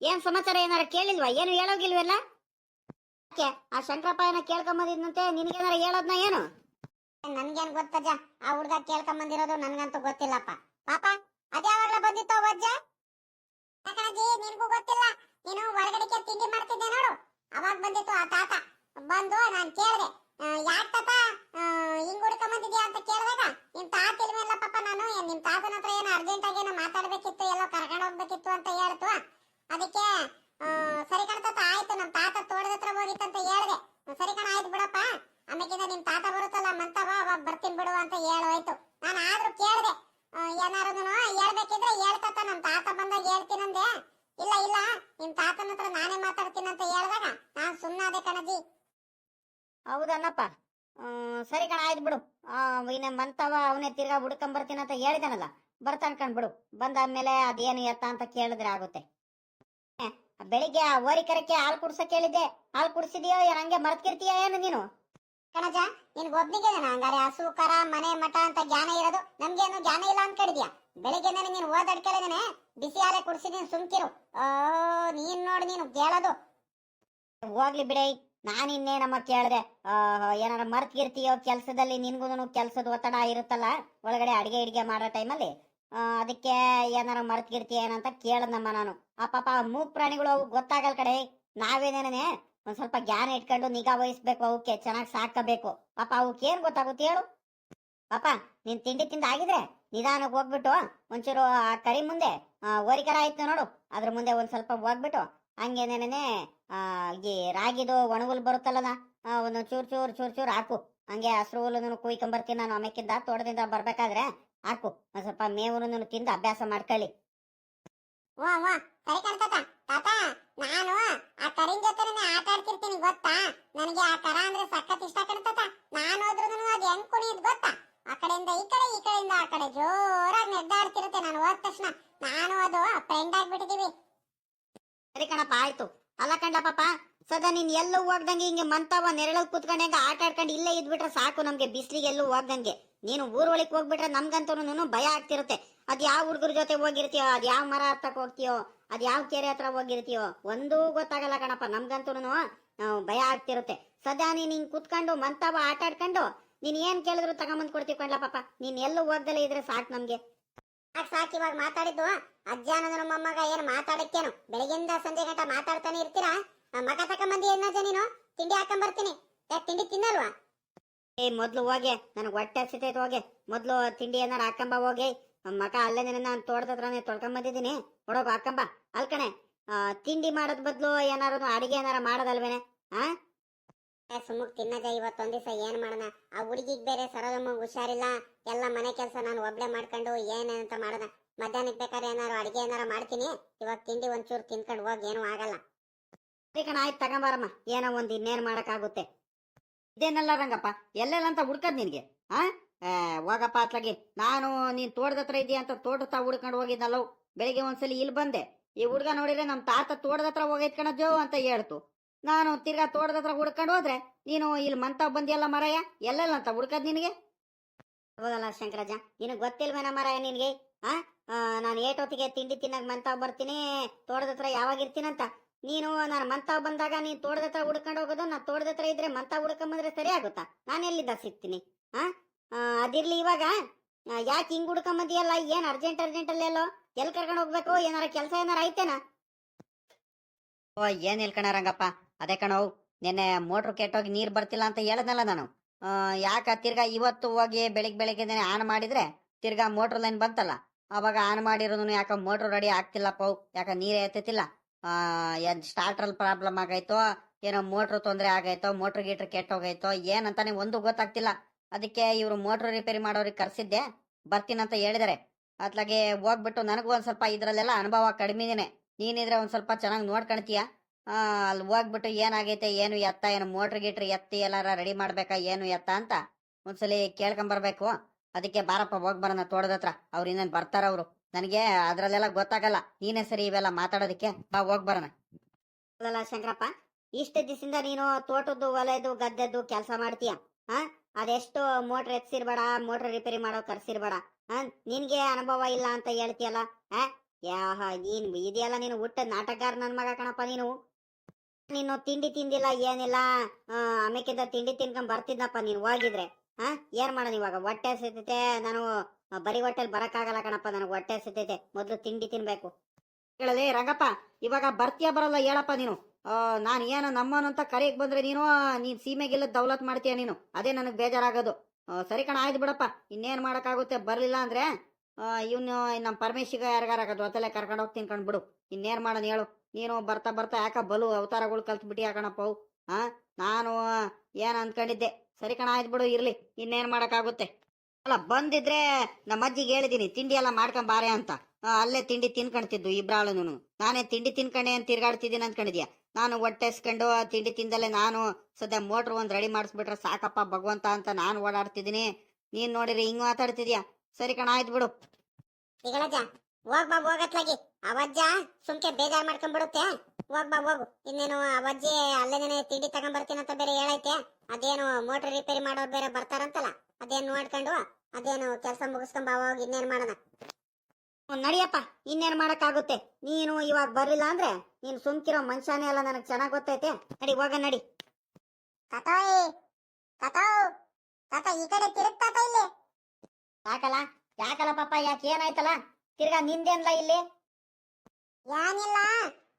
ಏನ್ ಸಮಾಚಾರ ಏನಾರ ಕೇಳಿಲ್ವಾ? ಏನು ಹೇಳೋಗಿಲ್ವಲ್ಲ? ಯಾಕೆ ಆ ಶಂಕರಪ್ಪ ಏನೋ ಕೇಳ್ಕೊಂಬಂದಿದ್ನಂತೆ ನಿನಗೇನಾರ ಹೇಳೋದ್ನ ಏನು? ನನ್ಗೇನ್ ಗೊತ್ತಜ್ಜ, ಆ ಹುಡ್ಗ ಕೇಳ್ಕೊಂಬಂದಿರೋದು ನನ್ಗಂತೂ ಗೊತ್ತಿಲ್ಲಪ್ಪ. ಪಾಪ ಅದ್ಯಾವಾಗ್ಲ ಬಂದಿತ್ತು ಅಜ್ಜ ಯಾಕಣಜ್ಜಿ ನಿನ್ಗೂ ಗೊತ್ತಿಲ್ಲ. ನೀನು ಹೊರಗಡೆಗೆ ತಿಂಡಿ ಮಾಡ್ತಿದ್ದೆ ನೋಡು. ಅವಾಗ ಬಂದಿತ್ತು ಆ ತಾತ. ಬಂದು ನಾನ್ ಕೇಳಿದೆ. ಯಾಕ ತಾತ? ಹಿಂಗ್ ಹುಡ್ಕೊಂಬಂದಿದ್ಯಾ ಅಂತ ಕೇಳಿದಾಗ ನಿಮ್ ತಾತ ಇಲ್ವಲ್ಲ ಪಾಪ ನಾನು. ನಿಮ್ ತಾತನ ಹತ್ರ ಏನೋ ಅರ್ಜೆಂಟ್ ಆಗಿ ಏನೋ ಮಾತಾಡ್ಬೇಕಿತ್ತು, ಎಲ್ಲೋ ಕರ್ಕೊಂಡು ಹೋಗ್ಬೇಕಿತ್ತು ಅಂತ ಹೇಳ್ತು ಅದಕ್ಕೆ ಆ, ಸರಿ ಕಣ ತಾತ ಆಯ್ತು ನಮ್ ತಾತ ತೋಟದ ಹತ್ರ ಹೋಗಿತ್ತಂತ ಹೇಳ್ದೆ ಸರಿ ಕಣ ಆಯ್ತು ಬಿಡಪ್ಪ ಆಮೇಕಿಂದ ನಿಮ್ ತಾತ ಬರುತ್ತಲ್ಲ ಮಂತವ ಅವಾಗ ಬರ್ತೀನಿ ಬಿಡು ಅಂತ ಹೇಳೋಯ್ತು ನಾನು ಆದ್ರೂ ಕೇಳ್ದೆ ಏನಾರು ಹೇಳ್ಬೇಕಿದ್ರೆ ಹೇಳ್ತಾತ ನಮ್ ತಾತ ಬಂದಾಗ ಹೇಳ್ತೀನಂದೆ ಇಲ್ಲ ಇಲ್ಲ ನಿಮ್ ತಾತನ ಹತ್ರ ನಾನೇ ಮಾತಾಡ್ತೀನಿ ಅಂತ ಹೇಳ್ದಾಗ ನಾನ್ ಸುಮ್ಮನಾದೆ ಕಣಜಿ ಹೌದನ್ನಪ್ಪ ಹ್ಮ್, ಸರಿ ಕಣ ಆಯ್ತು ಬಿಡು. ಇನ್ನ ಮಂತವ ಅವನೇ ತಿರ್ಗಾ ಹುಡ್ಕೊಂಬರ್ತೀನಿ ಅಂತ ಹೇಳಿದಾನಲ್ಲ ಬರ್ತಾನೆ ಕಣ್ ಬಂದಾದ್ಮೇಲೆ ಅದೇನು ಎತ್ತ ಅಂತ ಕೇಳಿದ್ರೆ ಆಗುತ್ತೆ. ಬೆಳಿಗ್ಗೆ ಆ ಓರಿಕರಕ್ಕೆ ಹಾಲು ಕುಡ್ಸಕ್ ಹೇಳಿದ್ದೆ ಹಾಲು ಕುಡ್ಸಿದ್ಯೋ ಹಂಗೆ ಮರ್ತಿರ್ತೀಯ ಏನು ನೀನು? ಕಣಜ ನಿನ್ಗೆ ಒಬ್ನಿಗೆ ಹಂಗಾರೆ ಹಸು ಕರ ಮನೆ ಮಠ ಅಂತ ಜ್ಞಾನ ಇರೋದು ನಮ್ಗೇನು ಜ್ಞಾನ ಇಲ್ಲ ಅಂತ ಕೇಳಿದ್ಯಾ ಬೆಳಿಗ್ಗೆ ನೀನು ಕೇಳಿದಾನೆ ಬಿಸಿ ಹಾಲೆ ಕುಡಿಸಿದೀನಿ ಸುಮ್ಕಿರು. ಓ ನೀನ್ ನೋಡು ನೀನು ಕೇಳೋದು. ಹೋಗ್ಲಿ ಬಿಡೆ ನಾನು ಇನ್ನೇನಮ್ಮ ಕೇಳಿದೆ ಏನಾರ ಏನಾರ ಮರ್ತ್ಗಿರ್ತೀಯೋ ಕೆಲಸದಲ್ಲಿ ನಿನ್ಗೂ ಕೆಲಸದ ಒತ್ತಡ ಇರುತ್ತಲ್ಲ, ಒಳಗಡೆ ಅಡಿಗೆ ಇಡಿಗೆ ಮಾಡೋ ಟೈಮಲ್ಲಿ ಅದಕ್ಕೆ ಏನಾರ ಮರ್ತ್ಗಿರ್ತೀಯ ಏನಂತ ಕೇಳದಮ್ಮ ನಾನು. ಆ ಪಾಪ ಮೂಕ್ ಪ್ರಾಣಿಗಳು ಅವು ಗೊತ್ತಾಗಲ್ ಕಡೆ ನಾವೇನೇನೆ ಒಂದ್ ಸ್ವಲ್ಪ ಜ್ಞಾನ ಇಟ್ಕೊಂಡು ನಿಗಾ ವಹಿಸ್ಬೇಕು ಅವಕ್ಕೆ ಚೆನ್ನಾಗಿ ಸಾಕಬೇಕು ಪಾಪ ಅವಕ್ಕೆ ಏನ್ ಗೊತ್ತಾಗುತ್ತೆ ಹೇಳು. ಪಾಪ, ನೀನ್ ತಿಂಡಿ ತಿಂದ ಆಗಿದ್ರೆ ನಿಧಾನಕ್ಕೆ ಹೋಗ್ಬಿಟ್ಟು, ಒಂಚೂರು ಆ ಕರಿ ಮುಂದೆ ಓರಿಕರ ಆಯ್ತು ನೋಡು. ಅದ್ರ ಮುಂದೆ ಒಂದ್ ಸ್ವಲ್ಪ ಹೋಗ್ಬಿಟ್ಟು ಹಂಗೇನೇನೆ ಈ ರಾಗಿದು ಒಣಗುಲ್ ಬರುತ್ತಲ್ಲದ? ಒಂದು ಚೂರ್ ಚೂರ್ ಚೂರ್ ಚೂರ್ ಹಾಕು. ಹಂಗೆ ಹಸ್ರು ಹುಲ್ಲನ್ನು ಕುಯ್ಕೊಂಬರ್ತೀನಿ ನಾನು ಆಮೇಕಿಂದ ತೋಟದಿಂದ ಬರ್ಬೇಕಾದ್ರೆ ಹಾಕು. ಒಂದ್ ಸ್ವಲ್ಪ ಮೇವನ್ನು ತಿಂದು ಅಭ್ಯಾಸ ಮಾಡ್ಕೊಳ್ಳಿ. ವಾ ವಾ ಸರಿ ಕಾಣ್ತತ ತಾತ ನಾನು ಆ ಕರಿನ್ ಜೊತೆನೆ ಆಟ ಆಡ್ತಿರ್ತೀನಿ ಗೊತ್ತಾ? ನನಗೆ ಆ ಕರ ಅಂದ್ರೆ ಸಖತ್ ಇಷ್ಟ ಕಾಣ್ತತ ನಾನು ಹೋದ್ರೂ ಅದು ಹೆಂಗ್ ಕುಣಿಯೋದ್ ಗೊತ್ತಾ? ಆ ಕಡೆಯಿಂದ ಈ ಕಡೆ ಈ ಕಡೆಯಿಂದ ಆ ಕಡೆ ಜೋರಾಗಿ ನೆಡ್ದಾಡ್ತಿರುತ್ತೆ ನಾನು ಹೋದ ತಕ್ಷಣ. ನಾನು ಅದು ಫ್ರೆಂಡ್ ಆಗ್ಬಿಟ್ಟಿದೀವಿ. ಸರಿ ಕಣಪ್ಪ ಆಯ್ತು. ಅಲ್ಲ ಕಂಡ ಪಾಪ, ಸದಾ ನೀನ್ ಎಲ್ಲೂ ಹೋಗ್ದಂಗೆ ಹಿಂಗೆ ಮಂತವ ನೆರಳಗ್ ಕುತ್ಕೊಂಡಂಗ ಆಟ ಆಡ್ಕೊಂಡು ಇಲ್ಲೇ ಇದ್ಬಿಟ್ರೆ ಸಾಕು ನಮ್ಗೆ, ಬಿಸಿಲಿಗೆ ಎಲ್ಲೂ ಹೋಗ್ದಂಗೆ. ನೀನು ಊರೊಳಗೆ ಹೋಗ್ಬಿಟ್ರೆ ನಮ್ಗಂತೂ ಭಯ ಆಗ್ತಿರುತ್ತೆ. ಅದ್ ಯಾವ ಹುಡುಗರ ಜೊತೆ ಹೋಗಿರ್ತೀಯೋ, ಅದ್ ಯಾವ ಮರ ಹತ್ರಕ್ಕೆ ಹೋಗ್ತೀಯೋ, ಅದ್ ಯಾವ ಕೆರೆ ಹತ್ರ ಹೋಗಿರ್ತೀಯೋ, ಒಂದೂ ಗೊತ್ತಾಗಲ್ಲ ಕಣಪ್ಪ ನಮ್ಗಂತೂ ಭಯ ಆಗ್ತಿರುತ್ತೆ. ಸದಾ ನೀನ್ ಹಿಂಗ್ ಕುತ್ಕೊಂಡು ಮಂತವ ಆಟ ಆಡ್ಕೊಂಡು ನೀನ್ ಏನ್ ಕೇಳಿದ್ರು ತಗೊಂಬಂದ್ ಕೊಡ್ತೀವಿ ಕಣ್ಲ ಪಾಪ. ನೀನ್ ಎಲ್ಲೂ ಹೋಗ್ದಲೇ ಇದ್ರೆ ಸಾಕು ನಮ್ಗೆ. ಸಾಕ್ ಇವಾಗ ಮಾತಾಡಿದ್ದು? ಅಜ್ಜ ನಮ್ಮ ಮೊಮ್ಮಗ ಏನ್ ಮಾತಾಡಕ್ಕೇನು? ಬೆಳಗಿಂದ ಸಂಜೆ ಗಂಟ ಮಾತಾಡ್ತಾನೆ ಇರ್ತೀರಾ? ಮಗ ತಕೊಂಬಂದಿ ಏನಜ್ಜ ನೀನು? ತಿಂಡಿ ಹಾಕೊಂಡ್ ಬರ್ತೀನಿ ಯಾಕೆ ತಿಂಡಿ ತಿನ್ನಲ್ವಾ? ಏ, ಮೊದ್ಲು ಹೋಗಿ. ನನಗೆ ಹೊಟ್ಟೆ ಹಸಿತೈತೆ, ಹೋಗೆ. ಮೊದ್ಲು ತಿಂಡಿ ಏನಾರ ಹಾಕೊಂಬ, ಹೋಗಿ. ಮಕ ಅಲ್ಲೇ ನಾನು ತೋಟದ ಹತ್ರನೇ ತೊಳ್ಕೊಂಬಂದಿದ್ದೀನಿ. ಹೊಡೋಗು ಹಾಕೊಂಬ. ಅಲ್ಕಣೆ ತಿಂಡಿ ಮಾಡೋದ್ ಬದ್ಲು ಏನಾರು ಅಡಿಗೆ ಏನಾರ ಮಾಡೋದಲ್ವೇನೆ? ಆ? ಸುಮ್ಮಕ್ ತಿನ್ನದೆ ಇವತ್ತೊಂದ್ ದಿವಸ ಏನ್ ಮಾಡೋಣ? ಆ ಹುಡುಗಿಗ್ ಬೇರೆ ಸರೋದಮ್ಮ ಹುಷಾರಿಲ್ಲ. ಎಲ್ಲ ಮನೆ ಕೆಲಸ ನಾನು ಒಬ್ಳೆ ಮಾಡ್ಕೊಂಡು ಏನಂತ ಮಾಡೋಣ. ಮಧ್ಯಾಹ್ನಕ್ ಬೇಕಾದ್ರೆ ಏನಾರು ಅಡಿಗೆ ಏನಾರು ಮಾಡ್ತೀನಿ. ಇವಾಗ ತಿಂಡಿ ಒಂಚೂರು ತಿನ್ಕೊಂಡು ಹೋಗಿ, ಏನೂ ಆಗಲ್ಲ. ಕಣ, ಆಯ್ತು, ತಗೊಂಬಾರಮ್ಮ. ಏನೋ ಒಂದ್ ಇನ್ನೇನ್ ಮಾಡಕ್ಕಾಗುತ್ತೆ. ಇದೇನಲ್ಲ ರಂಗಪ್ಪ? ಎಲ್ಲೆಲ್ಲ ಅಂತ ಹುಡ್ಕದ್ ನಿನ್ಗೆ? ಆ? ಹೋಗಪ್ಪ ಅತ್ಲಾಗಿ. ನಾನು ನೀನ್ ತೋಟದ ಹತ್ರ ಇದೆಯಾ ಅಂತ ತೋಟದ ತಾ ಹುಡ್ಕೊಂಡು ಹೋಗಿದ್ದಲ್ಲವ್ ಬೆಳಿಗ್ಗೆ ಒಂದ್ಸಲಿ ಇಲ್ಲಿ ಬಂದೆ. ಈ ಹುಡ್ಗ ನೋಡಿದ್ರೆ ನಮ್ ತಾತ ತೋಟದ ಹತ್ರ ಹೋಗೈತ್ ಜೋ ಅಂತ ಹೇಳ್ತು. ನಾನು ತಿರ್ಗಾ ತೋಟದ ಹತ್ರ ಹುಡ್ಕೊಂಡು ಹೋದ್ರೆ ನೀನು ಇಲ್ಲಿ ಮಂತ ಬಂದಿಯಲ್ಲ ಮರಯ್ಯ ಎಲ್ಲೆಲ್ಲ ಅಂತ ಹುಡ್ಕದ್ ನಿನಗೆ? ಹೌದಲ್ಲ ಶಂಕರಾಜ ನಿನಗೆ ಗೊತ್ತಿಲ್ವೇನ ಮರಯ್ಯ ನಿನ್ಗೆ? ಆ? ನಾನು ಏಟೊತ್ತಿಗೆ ತಿಂಡಿ ತಿನ್ನಕ್ ಮಂತಾವ್ ಬರ್ತೀನಿ, ತೋಟದ ಹತ್ರ ಯಾವಾಗ ಇರ್ತೀನಂತ. ನೀನು ನಾನು ಮಂತಾವ್ ಬಂದಾಗ ನೀನ್ ತೋಟದ ಹತ್ರ ಹುಡ್ಕೊಂಡು ಹೋಗೋದು ನಾ ತೋಟದ ಹತ್ರ ಇದ್ರೆ ಮಂತಾವ್ ಹುಡ್ಕೊಂಬಂದ್ರೆ ಸರಿ ಆಗುತ್ತಾ? ನಾನು ಎಲ್ಲಿದ್ದ ಸಿಗ್ತೀನಿ, ಆ? ಅದಿರ್ಲಿ ಇವಾಗ. ಯಾಕೆ ಹಿಂಗ್ ಹುಡ್ಕೊಂಬಂದಿಯಲ್ಲ ಏನ್ ಅರ್ಜೆಂಟ್ ಅರ್ಜೆಂಟ್ ಅಲ್ಲೆಲ್ಲೋ ಎಲ್ ಕರ್ಕೊಂಡು ಹೋಗ್ಬೇಕು? ಏನಾರ ಕೆಲಸ ಏನಾರ ಐತೇನಾ? ಓ, ಏನ್ ಹೇಳ್ಕಣ ರಂಗಪ್ಪ? ಅದೇ ಕಣವ್ ನಿನ್ನೆ ಮೋಟ್ರ್ ಕೆಟ್ಟೋಗಿ ನೀರ್ ಬರ್ತಿಲ್ಲ ಅಂತ ಹೇಳದ್ನಲ್ಲ ನಾನು. ಯಾಕ ತಿರ್ಗಾ ಇವತ್ತು ಹೋಗಿ ಬೆಳಿಗ್ಗೆ ಬೆಳಿಗ್ಗೆ ಆನ್ ಮಾಡಿದ್ರೆ ತಿರ್ಗಾ ಮೋಟ್ರ್ ಲೈನ್ ಬಂತಲ್ಲ. ಅವಾಗ ಆನ್ ಮಾಡಿರೋದನ್ನು ಯಾಕ ಮೋಟ್ರ್ ರೆಡಿ ಆಗ್ತಿಲ್ಲ ಪೌ ಯಾಕ ನೀರೇ ಎತ್ತಿಲ್ಲ ಆ, ಏನ್ ಸ್ಟಾರ್ಟರ್ ಪ್ರಾಬ್ಲಮ್ ಆಗೈತೋ, ಏನೋ ಮೋಟ್ರ್ ತೊಂದರೆ ಆಗೈತೋ, ಮೋಟ್ರ್ ಗೀಟ್ರ್ ಕೆಟ್ಟೋಗೈತೋ, ಏನಂತಾನೆ ಒಂದು ಗೊತ್ತಾಗ್ತಿಲ್ಲ. ಅದಕ್ಕೆ ಇವರು ಮೋಟ್ರ್ ರಿಪೇರಿ ಮಾಡೋರಿಗೆ ಕರ್ಸಿದ್ದೆ ಬರ್ತೀನಂತ ಹೇಳಿದಾರೆ. ಅತ್ಲಾಗೆ ಹೋಗ್ಬಿಟ್ಟು ನನಗೂ ಒಂದ್ ಸ್ವಲ್ಪ ಇದ್ರಲ್ಲೆಲ್ಲ ಅನುಭವ ಕಡಿಮೆನೆ ನೀನಿದ್ರೆ ಒಂದ್ ಸ್ವಲ್ಪ ಚೆನ್ನಾಗಿ ನೋಡ್ಕೊಳ್ತೀಯ ಅಲ್ಲಿ ಹೋಗ್ಬಿಟ್ಟು ಏನಾಗೈತೆ, ಏನು ಎತ್ತ, ಏನು ಮೋಟ್ರ್ ಗೀಟ್ರ್ ಎತ್ತಿ ಎಲ್ಲಾರ ರೆಡಿ ಮಾಡ್ಬೇಕಾ, ಏನು ಎತ್ತ ಅಂತ ಒಂದ್ಸಲಿ ಕೇಳ್ಕೊಂಬರ್ಬೇಕು ಅದಕ್ಕೆ ಬಾರಪ್ಪ, ಹೋಗ್ ಬರೋಣ ತೋಟದತ್ರ ಅವ್ರು ಇನ್ನೇನ್ ಬರ್ತಾರ ಅವ್ರು. ನನಗೆ ಅದ್ರಲ್ಲೆಲ್ಲ ಗೊತ್ತಾಗಲ್ಲ. ನೀನೇ ಸರಿ ಇವೆಲ್ಲ ಮಾತಾಡೋದಕ್ಕೆ. ಬಾ, ಹೋಗ್ ಬರೋಣ. ಅಲ್ಲ ಶಂಕರಪ್ಪ, ಇಷ್ಟು ದಿವಸದಿಂದ ನೀನು ತೋಟದ್ದು ಒಲೆದು ಗದ್ದೆದ್ದು ಕೆಲಸ ಮಾಡ್ತೀಯ? ಹಾ ಅದೆಷ್ಟು ಮೋಟ್ರ್ ಎತ್ಸಿರ್ಬೇಡ, ಮೋಟ್ರ್ ರಿಪೇರಿ ಮಾಡೋ ಕರ್ಸಿರ್ಬೇಡ. ಹಾ ನಿನ್ಗೆ ಅನುಭವ ಇಲ್ಲ ಅಂತ ಹೇಳ್ತೀಯಲ್ಲ? ಹಾ ನೀನ್ ಇದೆಯಲ್ಲ ನೀನು ಹುಟ್ಟ ನಾಟಕಗಾರ ನನ್ ಮಗ ಕಣಪ್ಪ ನೀನು? ನೀನು ತಿಂಡಿ ತಿಂದಿಲ್ಲ ಏನಿಲ್ಲ ಆ, ಆಮೇಕಿಂದ ತಿಂಡಿ ತಿನ್ಕೊಂಡ್ ಬರ್ತಿದ್ನಪ್ಪ ನೀನು ಹೋಗಿದ್ರೆ ಹಾ ಏನ್ ಮಾಡೋಣ ಇವಾಗ ಹೊಟ್ಟೆ ಸಿಗ್ತೈತೆ ನಾನು ಬರಿ ಹೊಟ್ಟೆಲ್ ಬರಕ್ಕಾಗಲ್ಲ ಕಣಪ್ಪ ನನಗೆ ಹೊಟ್ಟೆ ಸಿಗ್ತೈತೆ ಮೊದ್ಲು ತಿಂಡಿ ತಿನ್ಬೇಕು. ಹೇಳಲಿ ರಂಗಪ್ಪ ಇವಾಗ ಬರ್ತೀಯ ಬರಲ್ಲ ಹೇಳಪ್ಪ ನೀನು. ನಾನು ಏನು ನಮ್ಮನಂತ ಅಂತ ಬಂದ್ರೆ ನೀನು ನೀನ್ ಸೀಮೆಗೆಲ್ಲ ದೌಲತ್ ಮಾಡ್ತೀಯ ನೀನು. ಅದೇ ನನಗೆ ಬೇಜಾರಾಗೋದು. ಸರಿ ಕಣ ಆಯ್ತು ಬಿಡಪ್ಪ. ಇನ್ನೇನ್ ಮಾಡಕ್ಕಾಗುತ್ತೆ ಬರಲಿಲ್ಲ ಅಂದ್ರೆ ಇವನು ನಮ್ಮ ಪರಮೇಶಿಗ ಯಾರಿಗಾರ ಜೊತೆಲೆ ಕರ್ಕೊಂಡು ಹೋಗಿ ಬಿಡು. ಇನ್ನೇನ್ ಮಾಡೋಣ ಹೇಳು. ನೀನು ಬರ್ತಾ ಬರ್ತಾ ಯಾಕ ಬಲು ಅವತಾರಗಳು ಕಲ್ತ್ ಬಿಟ್ಟಿ ಯಾಕಣಪ್ಪ ಅವು? ಹಾ ನಾನು ಏನ್ ಅನ್ಕೊಂಡಿದ್ದೆ? ಸರಿ ಕಣ, ಆಯ್ತು ಬಿಡು, ಇರ್ಲಿ. ಇನ್ನೇನ್ ಮಾಡಕ್ಕಾಗುತ್ತೆ? ಅಲ್ಲ, ಬಂದಿದ್ರೆ ನಮ್ಮ ಅಜ್ಜಿಗೆ ಹೇಳಿದೀನಿ, ತಿಂಡಿ ಎಲ್ಲ ಮಾಡ್ಕೊಂಡ್ ಬಾರೆ ಅಂತ. ಅಲ್ಲೇ ತಿಂಡಿ ತಿನ್ಕೊಂಡ್ತಿದ್ದು ಇಬ್ರಾಳುನು ನಾನೇ ತಿಂಡಿ ತಿನ್ಕೊಂಡೆ ಅಂತ ತಿರ್ಗಾಡ್ತಿದ್ದೀನಿ ಅನ್ಕೊಂಡಿದ್ಯಾ? ನಾನು ಹೊಟ್ಟೆ ಎಸ್ಕೊಂಡು ತಿಂಡಿ ತಿಂದಲೆ ನಾನು ಸದ್ಯ ಮೋಟ್ರ್ ಒಂದ್ ರೆಡಿ ಮಾಡಿಸ್ಬಿಟ್ರೆ ಸಾಕಪ್ಪ ಭಗವಂತ ಅಂತ ನಾನು ಓಡಾಡ್ತಿದ್ದೀನಿ. ನೀನ್ ನೋಡಿರಿ, ಹಿಂಗ್ ಮಾತಾಡ್ತಿದ್ಯಾ? ಸರಿ ಕಣ, ಆಯ್ತು ಬಿಡು. ಹೋಗ್ ಹೋಗತ್ಲಾಗಿ. ಅವಜ್ಜ, ಸುಮ್ಕೆ ಬೇಜಾರ್ ಮಾಡ್ಕೊಂಡ್ಬಿಡುತ್ತೆ. ಹೋಗ್ ಬಾ, ಹೋಗು. ಇನ್ನೇನು ಅವಜ್ಜಿ ಅಲ್ಲೇನೆ ತಿಂಡಿ ತಗೊಂಡ್ಬರ್ತೀನಿ ಅಂತ ಬೇರೆ ಹೇಳೈತೆ. ಅದೇನು ಮೋಟರ್ ರಿಪೇರಿ ಮಾಡೋರು ಬೇರೆ ಬರ್ತಾರಂತಲ್ಲ, ಅದೇನ್ ನೋಡ್ಕೊಂಡು, ಅದೇನು ಕೆಲಸ ಮುಗಿಸ್ಕೊಂಡ್ ಬಾ, ಹೋಗಿ, ಇನ್ನೇನ್ ಮಾಡೋಣ ನಡಿಯಪ್ಪ, ಇನ್ನೇನ್ ಮಾಡಕ್ಕಾಗುತ್ತೆ? ನೀನು ಇವಾಗ ಬರಲಿಲ್ಲ ಅಂದ್ರೆ ನೀನು ಸುಮ್ಕಿರೋ ಮನುಷ್ಯನೇ ಅಲ್ಲ ನನಗೆ ಚೆನ್ನಾಗ್ ಗೊತ್ತೈತೆ. ನಡಿ, ಹೋಗ, ನಡಿ. ತಾತೋ ಈ ಕಡೆ ತಾತ ಯಾಕಲ್ಲ ಯಾಕಲ್ಲ ಪಾಪ, ಯಾಕೆ ಏನಾಯ್ತಲ್ಲ? ತಿರ್ಗಾ ನಿಂದೇನ್ಲ ಇಲ್ಲಿ? ಏನಿಲ್ಲ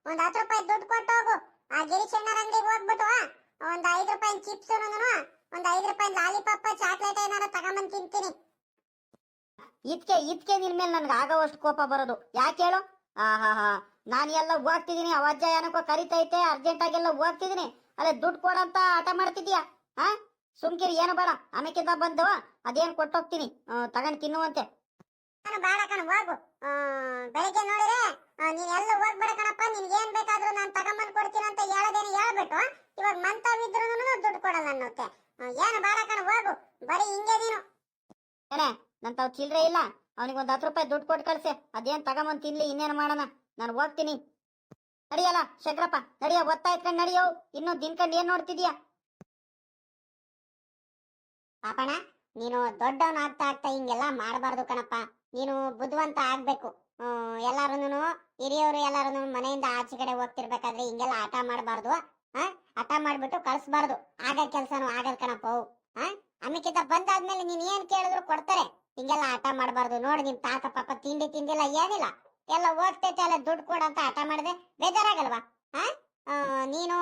ಒಂದ್ ಹತ್ತು ರೂಪಾಯಿ ದುಡ್ಡು ಕೊಟ್ಟು ಹೋಗು. ಆ ಗಿರಿಶಣ್ಣರ ಅಂಗಡಿಗೆ ಹೋಗ್ಬಿಟ್ಟು, ಒಂದ್ ಐದು ರೂಪಾಯಿ ಚಿಪ್ಸ್ ಒಂದ್ ಐದು ರೂಪಾಯಿ ಲಾಲಿಪಾಪ್, ಚಾಕ್ಲೇಟ್ ಏನಾರ ತಗೊಂಬಂದ್ ತಿಂತೀನಿ. ಇದ್ಕೆ ಇದ್ಕೆ ನಿನ್ ಮೇಲೆ ನನ್ಗೆ ಆಗೋವಷ್ಟು ಕೋಪ ಬರೋದು. ಯಾಕೆ ಹೇಳು? ಆಹಾ ಹಾ ನಾನು ಎಲ್ಲ ಹೋಗ್ತಿದೀನಿ ಅವಜ್ಜ ಏನಕ್ಕೋ ಕರಿತೈತೆ ಅರ್ಜೆಂಟ್ ಆಗೆಲ್ಲ ಹೋಗ್ತಿದೀನಿ. ಅಲ್ಲೇ ದುಡ್ಡು ಕೊಡಂತ ಆಟ ಮಾಡ್ತಿದ್ಯಾ? ಹಾ? ಸುಮ್ಕಿರಿ, ಏನು ಬೇಡ. ಆಮೇಕಿಂದ ಬಂದವ ಅದೇನ್ ಕೊಟ್ಟೋಗ್ತೀನಿ. ತಗೊಂಡು ತಿನ್ನುವಂತೆ. ನಾನು ಬೇಡ ಕಣ ಹೋಗು. ಬೆಳಿಗ್ಗೆ ನೋಡಿದ್ರೆ ನೀನ್ ಎಲ್ಲ ಹೋಗ್ಬೇಡ ಕಣಪ್ಪ ನಿನ್ಗೆ ಏನ್ ಬೇಕಾದ್ರೂ ನಾನು ತಗೊಂಬಂದ್ ಕೊಡ್ತೀನಿ ಅಂತ ಹೇಳದೇನೆ ಹೇಳ್ಬಿಟ್ಟು ಇವಾಗ ಮಂತವಿದ್ರು ದುಡ್ಡು ಕೊಡಲ್ಲ ಅನ್ನೋಕೆ ಆ, ಏನು ಬೇಡ ಕಣ ಹೋಗು. ಬರೀ ಹಿಂಗೆ ನೀನು. ನನ್ ತಾವ್ ಚಿಲ್ರೆ ಇಲ್ಲ. ಅವನಿಗೆ ಒಂದ್ ಹತ್ತು ರೂಪಾಯಿ ದುಡ್ಡು ಕೊಟ್ಟು ಕಳ್ಸಿ. ಅದೇನ್ ತಗೊಂಬಂದ್ ತಿನ್ಲಿ ಇನ್ನೇನ್ ಮಾಡೋಣ. ನಾನು ಹೋಗ್ತೀನಿ. ನಡಿಯಲ್ಲ ಶಂಕರಪ್ಪ ನಡಿಯ ಒತ್ತಾ ಇಟ್ಕೊಂಡ್ ನಡಿಯೋ. ಇನ್ನು ದಿನ್ಕಂಡ್ ಏನ್ ನೋಡ್ತಿದ್ಯಾ? ಪಾಪಣ್ಣ ನೀನು ದೊಡ್ಡವನ್ ಆಗ್ತಾ ಆಗ್ತಾ ಹಿಂಗೆಲ್ಲ ಮಾಡಬಾರ್ದು ಕಣಪ್ಪ. ನೀನು ಬುದ್ಧಿವಂತ ಆಗ್ಬೇಕು. ಎಲ್ಲಾರು ಹಿರಿಯವರು ಎಲ್ಲಾರು ಮನೆಯಿಂದ ಆಚೆ ಕಡೆ ಹೋಗ್ತಿರ್ಬೇಕಾದ್ರೆ ಹಿಂಗೆಲ್ಲ ಆಟ ಮಾಡಬಾರ್ದು ಹಠ ಮಾಡ್ಬಿಟ್ಟು ಕಳ್ಸಬಾರ್ದು. ಆಗ ಕೆಲ್ಸನು ಆಗಲ್ ಕಣಪ್ಪ ಹಾ? ಅಮ್ಮಿಕಿಂತ ಬಂದಾದ್ಮೇಲೆ ನೀನ್ ಏನ್ ಕೇಳಿದ್ರು ಕೊಡ್ತಾರೆ. ಹಿಂಗೆಲ್ಲ ಆಟ ಮಾಡಬಾರ್ದು. ನೋಡಿ ನಿಮ್ ತಾತ ಪಾಪ ತಿಂಡಿ ತಿಂದಿಲ್ಲ, ಏನಿಲ್ಲ. ಎಲ್ಲ ಹೋಗ್ತೈತೆ ಅಲ್ಲ ದುಡ್ಡು ಕೊಡಂತ ಆಟ ಮಾಡಿದೆ, ಬೇಜಾರಾಗಲ್ವಾ? ಹಾ? ನೀನು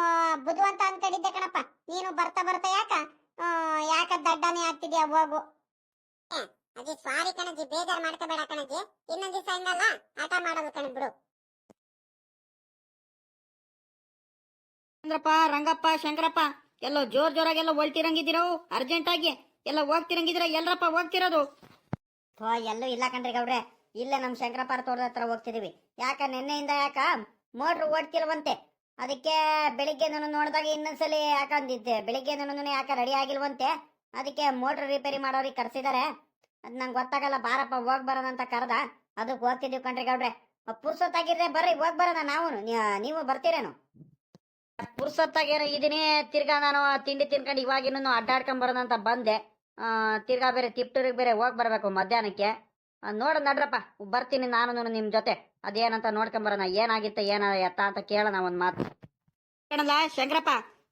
ಬುದ್ಧಿವಂತ ಅನ್ಕೊಂಡಿದ್ದೆ ಕಣಪ್ಪ. ನೀನು ಬರ್ತಾ ಬರ್ತಾ ಯಾಕ? ಯಾಕ ದಡ್ಡನೇ ಆಗ್ತಿದ್ಯಾ, ಹೋಗು. ಅಜ್ಜಿ ಸಾರಿ ಕಣಜ್ಜಿ, ಬೇಜಾರ್ ಮಾಡ್ಕೋಬೇಡ ಕಣಜ್ಜಿ. ಇನ್ನೊಂದ್ ದಿವಸ ಆಟ ಮಾಡೋದು ಕಣ ಬಿಡು. ಚಂದ್ರಪ್ಪ, ರಂಗಪ್ಪ, ಶಂಕರಪ್ಪ, ಎಲ್ಲ ಜೋರ್ ಜೋರಾಗೆಲ್ಲ ಹೊಲ್ತಿರಂಗಿದ್ದೀರೋ ಅರ್ಜೆಂಟ್ ಆಗಿ ಎಲ್ಲ ಹೋಗ್ತಿರಂಗಿದ್ರ ಎಲ್ಲರಪ್ಪ ಹೋಗ್ತಿರೋದು? ಎಲ್ಲೂ ಇಲ್ಲ ಕಣ್ರಿ ಗೌಡ್ರೆ. ಇಲ್ಲೇ ನಮ್ ಶಂಕರಪ್ಪ ತೋಟದ ಹತ್ರ ಹೋಗ್ತಿದೀವಿ. ಯಾಕ, ನಿನ್ನೆಯಿಂದ ಯಾಕ ಮೋಟ್ರ್ ಓಡ್ತಿಲ್ವಂತೆ? ಅದಕ್ಕೆ ಬೆಳಿಗ್ಗೆ ನಾನು ನೋಡಿದಾಗ ಇನ್ನೊಂದ್ಸಲಿ ಯಾಕಂದಿದ್ದೆ? ಬೆಳಿಗ್ಗೆ ನಾನು ಯಾಕ ರೆಡಿ ಆಗಿಲ್ವಂತೆ? ಅದಕ್ಕೆ ಮೋಟ್ರ್ ರಿಪೇರಿ ಮಾಡೋರಿಗೆ ಕರ್ಸಿದಾರೆ. ಅದ್ ನಂಗೆ ಗೊತ್ತಾಗಲ್ಲ, ಬಾರಪ್ಪ ಹೋಗ್ ಬರೋಣ ಅಂತ ಕರ್ದ. ಅದಕ್ಕೆ ಹೋಗ್ತಿದ್ದೀವಿ ಕಣ್ರಿ ಗೌಡ್ರೆ. ಪುರ್ಸೊತ್ತಾಗಿದ್ರೆ ಬರ್ರಿ, ಹೋಗ್ ಬರೋಣ ನಾವು ನೀವು ಬರ್ತೀರೇನು? ಪುರ್ಸೊತ್ತಾಗಿರ ಇದೀನಿ, ತಿರ್ಗಾ ನಾನು ತಿಂಡಿ ತಿನ್ಕೊಂಡು ಇವಾಗಿನೂ ಅಡ್ಡಾಡ್ಕೊಂಡ್ ಬರೋಣ ಅಂತ ಬಂದೆ. ತಿರ್ಗಾ ಬೇರೆ ತಿಪ್ಟೂರಿಗೆ ಬೇರೆ ಹೋಗಿ ಬರಬೇಕು ಮಧ್ಯಾಹ್ನಕ್ಕೆ. ನೋಡ ನಡ್ರಪ್ಪ, ಬರ್ತೀನಿ ನಾನು ನಿಮ್ ಜೊತೆ. ಅದೇನಂತ ನೋಡ್ಕೊಂಡ್ ಬರೋಣ, ಏನಾಗಿತ್ತ ಏನ ಎತ್ತ ಅಂತ ಕೇಳೋಣ ಒಂದ್ ಮಾತು. ಕೇಳಲ್ಲ ಶಂಕರಪ್ಪ,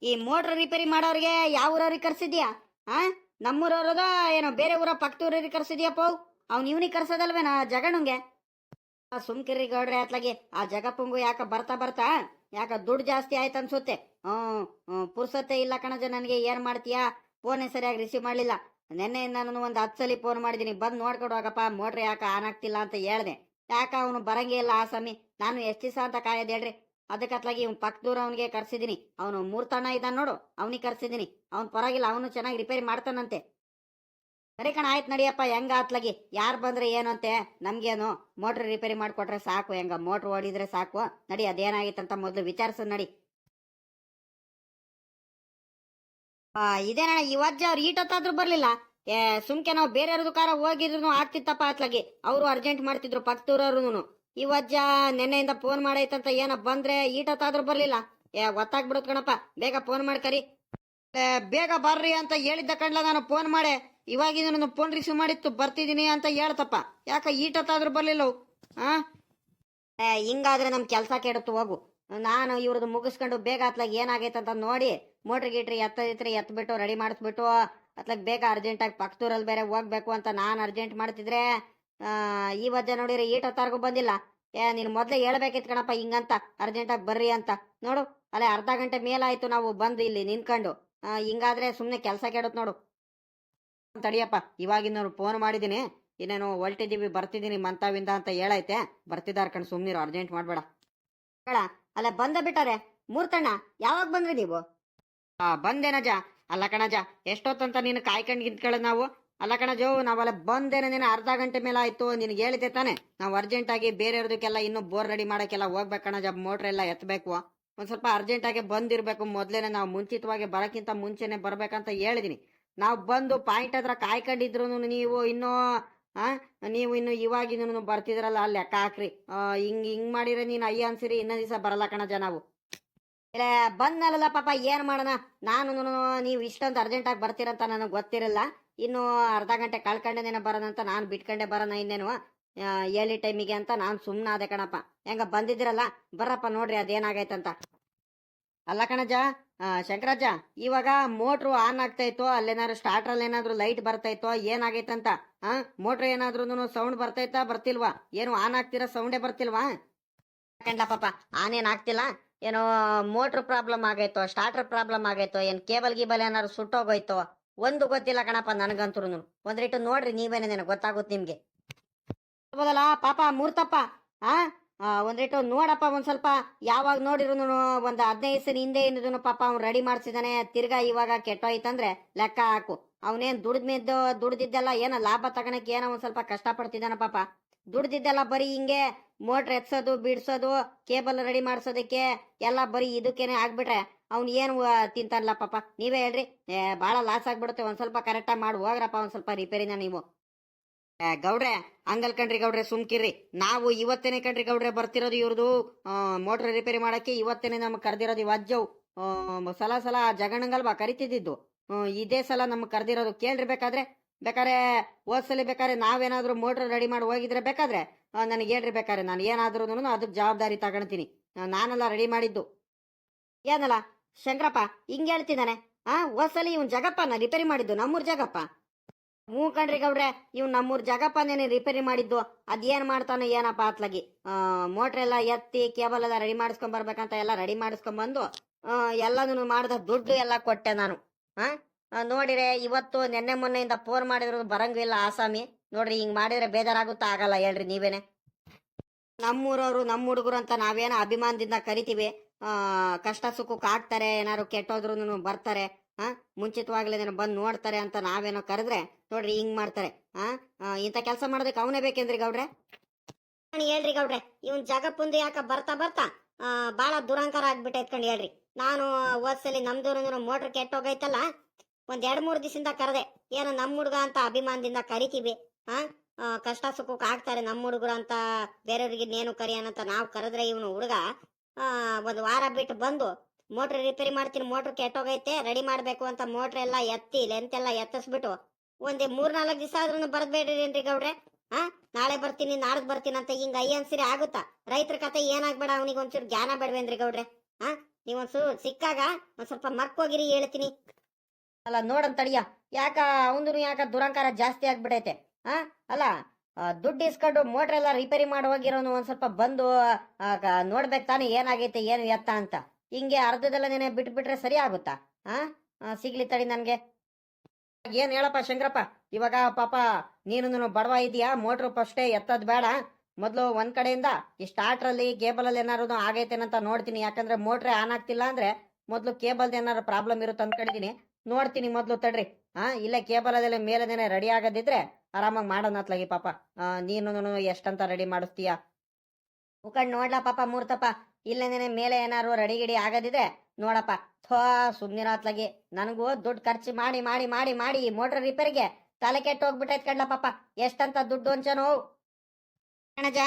ಈ ಮೋಟ್ರ್ ರಿಪೇರಿ ಮಾಡೋರಿಗೆ ಯಾವ ಊರವ್ರಿಗೆ ಕರ್ಸಿದ್ಯಾ? ಆ? ನಮ್ಮೂರವ್ರದ ಏನೋ ಬೇರೆ ಊರ ಪಕ್ಕದೂರಿಗೆ ಕರ್ಸಿದ್ಯಪ್ಪ ಅವ್ನು ಇವ್ನಿಗೆ ಕರ್ಸೋದಲ್ವೇನಾ ಜಗಣಂಗೆ ಸುಮ್ಕಿರಿ ಗೌಡ್ರೆ ಅತ್ಲಾಗಿ, ಆ ಜಗಪ್ಪಂಗು ಯಾಕ ಬರ್ತಾ ಬರ್ತಾ, ಯಾಕ ದುಡ್ಡು ಜಾಸ್ತಿ ಆಯ್ತು ಅನ್ಸುತ್ತೆ. ಹ್ಮ್ ಪುರ್ಸತ್ತೆ ಇಲ್ಲ ಕಣಜ, ನನಗೆ ಏನ್ ಮಾಡ್ತೀಯಾ? ಫೋನೇ ಸರಿಯಾಗಿ ರಿಸೀವ್ ಮಾಡಲಿಲ್ಲ. ನಿನ್ನೆ ನಾನು ಒಂದು ಹತ್ತು ಸಲ ಫೋನ್ ಮಾಡಿದೀನಿ. ಬಂದು ನೋಡ್ಕೊಂಡು ಹೋಗಪ್ಪ, ಮೋಟ್ರ್ ಯಾಕ ಆನ್ ಆಗ್ತಿಲ್ಲ ಅಂತ ಹೇಳ್ದೆ. ಯಾಕ ಅವನು ಬರಂಗೇ ಇಲ್ಲ ಆ ಸ್ವಾಮಿ? ನಾನು ಎಷ್ಟು ದಿವಸ ಅಂತ ಕಾಯೋದು ಹೇಳ್ರಿ. ಅದಕ್ಕತ್ಲಾಗಿ ಇವ್ನು ಪಕ್ಕದೂರ ಅವನಿಗೆ ಕರ್ಸಿದ್ದೀನಿ ಅವನು ಮೂರ್ತಣ್ಣ ಇದ್ದಾನೆ ನೋಡು, ಅವನಿಗೆ ಕರ್ಸಿದ್ದೀನಿ ಅವ್ನು ಪರವಾಗಿಲ್ಲ, ಅವನು ಚೆನ್ನಾಗಿ ರಿಪೇರಿ ಮಾಡ್ತಾನಂತೆ. ಸರಿ ಕಣ, ಆಯ್ತು ನಡಿಯಪ್ಪ, ಹೆಂಗ ಆತ್ಲಾಗಿ ಯಾರು ಬಂದ್ರೆ ಏನಂತೆ ನಮ್ಗೇನು ಮೋಟ್ರ್ ರಿಪೇರಿ ಮಾಡಿಕೊಟ್ರೆ ಸಾಕು, ಹೆಂಗ ಮೋಟ್ರ್ ಓಡಿದ್ರೆ ಸಾಕು. ನಡಿ ಅದೇನಾಗಿತ್ತಂತ ಮೊದಲು ವಿಚಾರಿಸು ನಡಿ. ಇದೇನಣ್ಣ ವಜ್ಜ ಅವ್ರು ಈಟತ್ತಾದ್ರೂ ಬರ್ಲಿಲ್ಲ. ಸುಮ್ಕೆ ನಾವು ಬೇರೆಯವ್ರದ್ದು ಕಾರ ಹೋಗಿದ್ರು ಆಗ್ತಿತ್ತಪ್ಪ ಅತ್ಲಾಗಿ. ಅವರು ಅರ್ಜೆಂಟ್ ಮಾಡ್ತಿದ್ರು ಪಕ್ಕದೂರವ್ರು ಈ ವಜ್ಜ ನೆನ್ನೆಯಿಂದ ಫೋನ್ ಮಾಡೈತಂತ ಏನ ಬಂದ್ರೆ ಈಟತ್ತಾದ್ರೂ ಬರ್ಲಿಲ್ಲ. ಏ ಗೊತ್ತಾಗ್ಬಿಡುತ್ತೆ ಕಣಪ್ಪ, ಬೇಗ ಫೋನ್ ಮಾಡ್ಕರಿ ಬೇಗ ಬರ್ರಿ ಅಂತ ಹೇಳಿದ್ದ ಕಣ್ಲ ನಾನು ಫೋನ್ ಮಾಡೆ. ಇವಾಗಿನ ನನ್ನ ಫೋನ್ ರಿಸೀವ್ ಮಾಡಿತ್ತು ಬರ್ತಿದ್ದೀನಿ ಅಂತ ಹೇಳ್ತಪ್ಪ. ಯಾಕ ಈಟತ್ತಾದ್ರೂ ಬರ್ಲಿಲ್ಲವು? ಹಾ ಹಿಂಗಾದ್ರೆ ನಮ್ ಕೆಲ್ಸ ಕೆಡತ್ತು, ಹೋಗು. ನಾನು ಇವ್ರದ್ದು ಮುಗಿಸ್ಕೊಂಡು ಬೇಗ ಅತ್ಲಾಗ ಏನಾಗೈತೆ ಅಂತ ನೋಡಿ, ಮೋಟ್ರ್ ಗೀಟ್ರಿ ಎತ್ತದಿತ್ರಿ ಎತ್ಬಿಟ್ಟು, ರೆಡಿ ಮಾಡಿಸ್ಬಿಟ್ಟು, ಅತ್ಲಾಗ ಬೇಗ ಅರ್ಜೆಂಟಾಗಿ ಪಕ್ಕದೂರಲ್ಲಿ ಬೇರೆ ಹೋಗ್ಬೇಕು ಅಂತ ನಾನು ಅರ್ಜೆಂಟ್ ಮಾಡ್ತಿದ್ರೆ ಈ ವಜ್ಜೆ ನೋಡಿರಿ ಹೊತ್ತಾರ್ಗೂ ಬಂದಿಲ್ಲ. ಏ, ನೀನು ಮೊದಲೇ ಹೇಳ್ಬೇಕಿತ್ತು ಕಣಪ್ಪ ಹಿಂಗಂತ. ಅರ್ಜೆಂಟಾಗಿ ಬರ್ರಿ ಅಂತ. ನೋಡು, ಅಲ್ಲೇ ಅರ್ಧ ಗಂಟೆ ಮೇಲಾಯ್ತು ನಾವು ಬಂದು ಇಲ್ಲಿ ನಿಂತ್ಕೊಂಡು. ಹಿಂಗಾದ್ರೆ ಸುಮ್ಮನೆ ಕೆಲಸ ಕೆಡುತ್ತೆ ನೋಡು. ತಡಿಯಪ್ಪ, ಇವಾಗಿನ ಫೋನ್ ಮಾಡಿದ್ದೀನಿ ಇನ್ನೇನು ಹೊಲ್ಟಿದ್ದೀವಿ ಬರ್ತಿದ್ದೀನಿ ಮಂತಾವಿಂದ ಅಂತ ಹೇಳೈತೆ. ಬರ್ತಿದ್ದಾರೆ ಕಣ್ ಸುಮ್ಮನಿರು ಅರ್ಜೆಂಟ್ ಮಾಡಬೇಡ. ಕಳ, ಅಲ್ಲ ಬಂದ ಬಿಟ್ಟಾರೆ ಮೂರ್ತಣ್ಣ, ಯಾವಾಗ ಬಂದ್ರಿ ನೀವು? ಆ ಬಂದೇನಜ ಅಲ್ಲ ಕಣಜ, ಎಷ್ಟೊತ್ತಂತ ನೀನು ಕಾಯ್ಕೊಂಡು ನಿಂತ್ಕೊಳ್ಳೋದು ನಾವು? ಅಲ್ಲ ಕಣಜೋ, ನಾವಲ್ಲ ಬಂದೇನೆ ನೀನು ಅರ್ಧ ಗಂಟೆ ಮೇಲೆ ಆಯ್ತು, ನಿನಗೆ ಹೇಳಿದೆ ತಾನೆ. ನಾವು ಅರ್ಜೆಂಟ್ ಆಗಿ ಬೇರೆಯವ್ರದಕ್ಕೆಲ್ಲ ಇನ್ನೂ ಬೋರ್ ರೆಡಿ ಮಾಡೋಕ್ಕೆಲ್ಲ ಹೋಗ್ಬೇಕು ಕಣಜ ಮೋಟ್ರ್ ಎಲ್ಲ ಎತ್ತಬೇಕು ಒಂದು ಸ್ವಲ್ಪ ಅರ್ಜೆಂಟ್ ಆಗಿ ಬಂದಿರ್ಬೇಕು, ಮೊದ್ಲೇನೆ ನಾವು ಮುಂಚಿತವಾಗಿ ಬರಕ್ಕಿಂತ ಮುಂಚೆನೆ ಬರಬೇಕಂತ ಹೇಳಿದೀನಿ. ನಾವು ಬಂದು ಪಾಯಿಂಟ್ ಹತ್ರ ಕಾಯ್ಕೊಂಡಿದ್ರು ನೀವು ಇನ್ನೂ, ಆ, ನೀವು ಇನ್ನು ಇವಾಗಿನೂ ಬರ್ತಿದ್ರಲ್ಲ, ಅಲ್ಲಿ ಲೆಕ್ಕ ಹಾಕ್ರಿ. ಹಿಂಗ್ ಹಿಂಗ್ ಮಾಡಿದ್ರೆ ನೀನು ಅಯ್ಯ ಅನ್ಸಿರಿ, ಇನ್ನೊಂದ್ ದಿವಸ ಬರಲ್ಲ ಕಣಜ ನಾವು. ಇಲ್ಲ ಬಂದ್ನಲ್ಲ ಪಾಪ, ಏನ್ ಮಾಡೋಣ? ನಾನು ನೀವು ಇಷ್ಟೊಂದು ಅರ್ಜೆಂಟ್ ಆಗಿ ಬರ್ತೀರಂತ ನನಗೆ ಗೊತ್ತಿರಲ್ಲ. ಇನ್ನು ಅರ್ಧ ಗಂಟೆ ಕಳ್ಕೊಂಡೇನ ಬರೋಣ ಅಂತ ನಾನು ಬಿಟ್ಕೊಂಡೆ ಬರೋಣ ಇನ್ನೇನು ಏಳಿ ಟೈಮಿಗೆ ಅಂತ ನಾನು ಸುಮ್ಮನಾದೆ ಕಣಪ್ಪ. ಹೆಂಗ ಬಂದಿದ್ದೀರಲ್ಲ, ಬರ್ರಪ್ಪ ನೋಡ್ರಿ ಅದೇನಾಗೈತಂತ. ಅಲ್ಲ ಕಣಜ ಶಂಕರಾಜ ಇವಾಗ ಮೋಟ್ರು ಆನ್ ಆಗ್ತಾ ಇತ್ತು, ಅಲ್ಲೇನಾದ್ರು ಸ್ಟಾರ್ಟ್ರಲ್ಲಿ ಏನಾದ್ರು ಲೈಟ್ ಬರ್ತಾ ಏನಾಗೈತಂತ? ಹಾ ಮೋಟ್ರ್ ಏನಾದ್ರೂ ಸೌಂಡ್ ಬರ್ತೈತಾ ಬರ್ತಿಲ್ವಾ? ಏನು ಆನ್ ಆಗ್ತಿರ ಸೌಂಡೇ ಬರ್ತಿಲ್ವಾ? ಕಂಡ ಪಾಪ, ಆನ್ ಏನ್ ಆಗ್ತಿಲ್ಲ? ಏನೋ ಮೋಟ್ರ್ ಪ್ರಾಬ್ಲಮ್ ಆಗೈತೋ ಸ್ಟಾರ್ಟರ್ ಪ್ರಾಬ್ಲಮ್ ಆಗೈತೋ, ಏನ್ ಕೇಬಲ್ ಗೀಬಲ್ ಏನಾದ್ರು ಸುಟ್ಟೋಗೋಯ್ತೋ? ಒಂದು ಗೊತ್ತಿಲ್ಲ ಕಣಪ್ಪ ನನಗಂತೂ ಒಂದ್ರಿಟ್ಟು ನೋಡ್ರಿ ನೀವೇನೆ ನನಗೆ ಗೊತ್ತಾಗುತ್ತೆ ನಿಮ್ಗೆ. ಹೌದಲ್ಲ ಪಾಪ ಮೂರ್ತಪ್ಪ ಆ? ಆ, ಒಂದ್ರಿಟ್ಟು ನೋಡಪ್ಪ ಒಂದ್ ಸ್ವಲ್ಪ. ಯಾವಾಗ ನೋಡಿರು ಒಂದ್ ಹದಿನೈದು ಸರಿ ಹಿಂದೆ ಏನಿದ್ರು ಪಾಪ ಅವ್ನು ರೆಡಿ ಮಾಡ್ಸಿದಾನೆ ತಿರ್ಗಾ ಇವಾಗ ಕೆಟ್ಟೋಯ್ತಂದ್ರೆ ಲೆಕ್ಕ ಹಾಕು. ಅವನೇನ್ ದುಡ್ದ್ಮಿದ್ದು ದುಡ್ದಿದ್ದೆಲ್ಲ ಏನೋ ಲಾಭ ತಗೊಳಕ್ ಏನೋ ಒಂದ್ ಸ್ವಲ್ಪ ಕಷ್ಟ ಪಡ್ತಿದ್ದಾನ ಪಾಪ. ದುಡ್ದಿದ್ದೆಲ್ಲ ಬರೀ ಹಿಂಗೆ ಮೋಟ್ರ್ ಎತ್ಸೋದು ಬಿಡ್ಸೋದು ಕೇಬಲ್ ರೆಡಿ ಮಾಡ್ಸೋದಕ್ಕೆ ಎಲ್ಲ ಬರೀ ಇದಕ್ಕೇನೆ ಆಗ್ಬಿಟ್ರೆ ಅವ್ನು ಏನು ತಿಂತಾನಲ್ಲ ಪಾಪ? ನೀವೇ ಹೇಳ್ರಿ. ಭಾಳ ಲಾಸ್ ಆಗ್ಬಿಡುತ್ತೆ. ಒಂದು ಸ್ವಲ್ಪ ಕರೆಕ್ಟಾಗಿ ಮಾಡಿ. ಹೋಗ್ರಪ್ಪ ಒಂದು ಸ್ವಲ್ಪ ರಿಪೇರಿನ ನೀವು. ಗೌಡ್ರೆ ಹಂಗಲ್ ಕಣ್ರಿ ಗೌಡ್ರೆ, ಸುಮ್ಕಿರ್ರಿ. ನಾವು ಇವತ್ತೇನೆ ಕಣ್ರಿ ಗೌಡ್ರೆ ಬರ್ತಿರೋದು ಇವ್ರದು ಮೋಟ್ರ್ ರಿಪೇರಿ ಮಾಡಕ್ಕೆ ಇವತ್ತೇನೆ ನಮ್ಗೆ ಕರೆದಿರೋದು ಇವಜ್ಜವು ಸಲ ಸಲ ಜಗಣಂಗಲ್ವಾ ಕರಿತಿದ್ದಿದ್ದು. ಇದೇ ಸಲ ನಮ್ಗೆ ಕರೆದಿರೋದು. ಕೇಳ್ರಿ ಬೇಕಾದ್ರೆ. ಬೇಕಾದ್ರೆ ಹೋದ್ಸಲಿ ಬೇಕಾದ್ರೆ ನಾವೇನಾದ್ರೂ ಮೋಟ್ರ್ ರೆಡಿ ಮಾಡಿ ಹೋಗಿದ್ರೆ ಬೇಕಾದ್ರೆ ನನಗೆ ಹೇಳ್ರಿ ಬೇಕಾದ್ರೆ. ನಾನು ಏನಾದ್ರೂ ಅದಕ್ಕೆ ಜವಾಬ್ದಾರಿ ತಗೊಳ್ತೀನಿ ನಾನೆಲ್ಲ ರೆಡಿ ಮಾಡಿದ್ದು. ಏನಲ್ಲ? ಶಂಕರಪ್ಪ, ಹಿಂಗೆ ಹೇಳ್ತಿದ್ದಾನೆ ಆ ಹೋದ್ಸಲಿ ಇವನ್ ಜಗಪ್ಪನ ರಿಪೇರಿ ಮಾಡಿದ್ದು ನಮ್ಮೂರ್ ಜಗಪ್ಪ. ಹ್ಞೂ ಕಣ್ರಿ ಗೌಡ್ರೆ ಇವ್ ನಮ್ಮೂರ್ ಜಗಪ್ಪನೇನೆ ರಿಪೇರಿ ಮಾಡಿದ್ದು. ಅದೇನ್ ಮಾಡ್ತಾನೋ ಏನಪ್ಪ ಅತ್ಲಾಗಿ? ಮೋಟ್ರ್ ಎಲ್ಲ ಎತ್ತಿ ಕೇಬಲ್ ಎಲ್ಲ ರೆಡಿ ಮಾಡಿಸ್ಕೊಂಡ್ ಬರ್ಬೇಕಂತ ಎಲ್ಲ ರೆಡಿ ಮಾಡಿಸ್ಕೊಂಡ್ ಬಂದು ಎಲ್ಲದನ್ನು ಮಾಡಿದ ದುಡ್ಡು ಎಲ್ಲ ಕೊಟ್ಟೆ ನಾನು. ಹಾ ನೋಡಿರೆ, ಇವತ್ತು ನಿನ್ನೆ ಮೊನ್ನೆಯಿಂದ ಫೋನ್ ಮಾಡಿದ್ರು ಬರಂಗಿಲ್ಲ ಆಸಾಮಿ. ನೋಡ್ರಿ, ಹಿಂಗ್ ಮಾಡಿದ್ರೆ ಬೇಜಾರಾಗುತ್ತಾ ಆಗಲ್ಲ ಹೇಳ್ರಿ ನೀವೇನೆ. ನಮ್ಮೂರವರು, ನಮ್ಮ ಹುಡುಗರು ಅಂತ ನಾವೇನೋ ಅಭಿಮಾನದಿಂದ ಕರಿತೀವಿ. ಕಷ್ಟ ಸುಖಕ್ಕೆ ಆಗ್ತಾರೆ ಏನಾದ್ರು ಕೆಟ್ಟೋದ್ರು ಬರ್ತಾರೆ ಆ ಮುಂಚಿತವಾಗ್ಲೇನೇನೋ ಬಂದು ನೋಡ್ತಾರೆ ಅಂತ ನಾವೇನೋ ಕರೆದ್ರೆ ನೋಡ್ರಿ ಹಿಂಗ್ ಮಾಡ್ತಾರೆ ಹಾ ಇಂಥ ಕೆಲಸ ಮಾಡೋದಕ್ಕೆ ಅವನೇ ಬೇಕೇನ್ರಿ ಗೌಡ್ರೆ? ಹೇಳ್ರಿ ಗೌಡ್ರೆ ಇವನ್ ಜಗಪ್ಪಂದು ಯಾಕ ಬರ್ತಾ ಬರ್ತಾ ಬಾಳ ದುರಂಕಾರ ಆಗ್ಬಿಟ್ಟೈತ್ ಕಂಡು ಹೇಳ್ರಿ. ನಾನು ಓದ್ಸಲಿ ನಮ್ದು ಮೋಟ್ರ್ ಕೆಟ್ಟೋಗೈತಲ್ಲ ಒಂದ್ ಎರಡ್ ಮೂರ್ ದಿವಸದಿಂದ ಕರೆದೆ ಏನೋ ನಮ್ಮ ಹುಡುಗ ಅಂತ ಅಭಿಮಾನದಿಂದ ಕರಿತೀವಿ ಆ, ಕಷ್ಟ ಸುಖಕ್ಕೆ ಆಗ್ತಾರೆ ನಮ್ಮ ಹುಡುಗರು ಅಂತ ಬೇರೆಯವ್ರಿಗೆ ಇನ್ನೇನು ಕರಿಯೋಣಂತ ನಾವು ಕರೆದ್ರೆ ಇವನು ಹುಡುಗ ಒಂದು ವಾರ ಬಿಟ್ಟು ಬಂದು ಮೋಟ್ರ್ ರಿಪೇರಿ ಮಾಡ್ತೀನಿ, ಮೋಟ್ರ್ ಕೆಟ್ಟೋಗೈತೆ ರೆಡಿ ಮಾಡಬೇಕು ಅಂತ ಮೋಟ್ರ್ ಎಲ್ಲ ಎತ್ತಿ ಲೆಂತ್ ಎಲ್ಲ ಎತ್ತಿಸ್ಬಿಟ್ಟು ಒಂದೇ ಮೂರ್ ನಾಲ್ಕು ದಿವಸ ಆದ್ರೂ ಬರ್ದ್ಬೇಡ್ರಿ ಗೌಡ್ರೆ? ಹಾ ನಾಳೆ ಬರ್ತೀನಿ, ನಾಡ್ದು ಬರ್ತೀನಿ ಅಂತ ಹಿಂಗ ಅಯ್ಯ ಅನ್ಸಿರಿ ಆಗುತ್ತಾ? ರೈತರ ಕತೆ ಏನಾಗ್ಬೇಡ ಅವನಿಗೆ ಒಂಚೂರು ಜ್ಞಾನ ಬೇಡವೇನ್ರಿ ಗೌಡ್ರೆ? ಹಾ ನೀವೊಂದ್ಸು ಸಿಕ್ಕಾಗ ಒಂದ್ ಸ್ವಲ್ಪ ಮರ್ಕೋಗಿರಿ ಹೇಳ್ತೀನಿ. ಅಲ್ಲ ನೋಡಂತ ತಡಿಯ. ಯಾಕ ಅವನು ಯಾಕ ದುರಂಕಾರ ಜಾಸ್ತಿ ಆಗ್ಬಿಡೈತೆ ಹಾ ಅಲ್ಲ ದುಡ್ಡು ಇಸ್ಕೊಂಡು ಮೋಟ್ರ್ ಎಲ್ಲ ರಿಪೇರಿ ಮಾಡಿ ಹೋಗಿರೋನು ಒಂದ್ ಸ್ವಲ್ಪ ಬಂದು ನೋಡ್ಬೇಕು ತಾನೇ ಏನಾಗೈತೆ, ಏನು ಎತ್ತ ಅಂತ. ಹಿಂಗೆ ಅರ್ಧದಲ್ಲ ನೆನೆ ಬಿಟ್ಬಿಟ್ರೆ ಸರಿ ಆಗುತ್ತಾ? ಆ? ಸಿಗ್ಲಿ ತಡಿ ನನ್ಗೆ. ಏನ್ ಹೇಳಪ್ಪ ಶಂಕರಪ್ಪ, ಇವಾಗ ಪಾಪ ನೀನು ಬಡವ ಇದೆಯಾ? ಮೋಟ್ರ್ ಫಸ್ಟೇ ಎತ್ತದ್ ಬೇಡ. ಮೊದಲು ಒಂದ್ ಕಡೆಯಿಂದ ಈ ಸ್ಟಾರ್ಟ್ರಲ್ಲಿ ಕೇಬಲಲ್ಲಿ ಏನಾರು ಆಗೈತೇನಂತ ನೋಡ್ತೀನಿ. ಯಾಕಂದ್ರೆ ಮೋಟ್ರೇ ಆನ್ ಆಗ್ತಿಲ್ಲ ಅಂದ್ರೆ ಮೊದಲು ಕೇಬಲ್ದು ಏನಾರು ಪ್ರಾಬ್ಲಮ್ ಇರುತ್ತೆ ಅನ್ಕೊಂಡಿದೀನಿ ನೋಡ್ತೀನಿ ಮೊದಲು ತಡ್ರಿ. ಹಾ ಇಲ್ಲೇ ಕೇಬಲ್ ಅದೆಲ್ಲ ಮೇಲದೇನೆ ರೆಡಿ ಆಗದಿದ್ರೆ ಆರಾಮಾಗಿ ಮಾಡೋಣ ಅತ್ಲಾಗಿ ಪಾಪ. ನೀನು ಎಷ್ಟಂತ ರೆಡಿ ಮಾಡಿಸ್ತೀಯ? ಮುಖಂಡ್ ನೋಡ್ಲಾ ಪಾಪ ಮೂರ್ತಪ್ಪ. ಇಲ್ಲೇನೆ ಮೇಲೆ ಏನಾರು ರೆಡಿ ಗಿಡಿ ಆಗದಿದೆ? ನೋಡಪ್ಪ. ಥೋ, ಸುಮ್ನಿರ ಅತ್ಲಾಗಿ. ನನಗೂ ದುಡ್ಡು ಖರ್ಚು ಮಾಡಿ ಮಾಡಿ ಮಾಡಿ ಮಾಡಿ ಮೋಟ್ರ್ ರಿಪೇರಿಗೆ ತಲೆ ಕೆಟ್ಟು ಹೋಗ್ಬಿಟ್ಟೈತ್ ಕಡ್ಲ ಪಾಪ. ಎಷ್ಟಂತ ದುಡ್ಡು ಅಂಚನೋ ಕಣಜ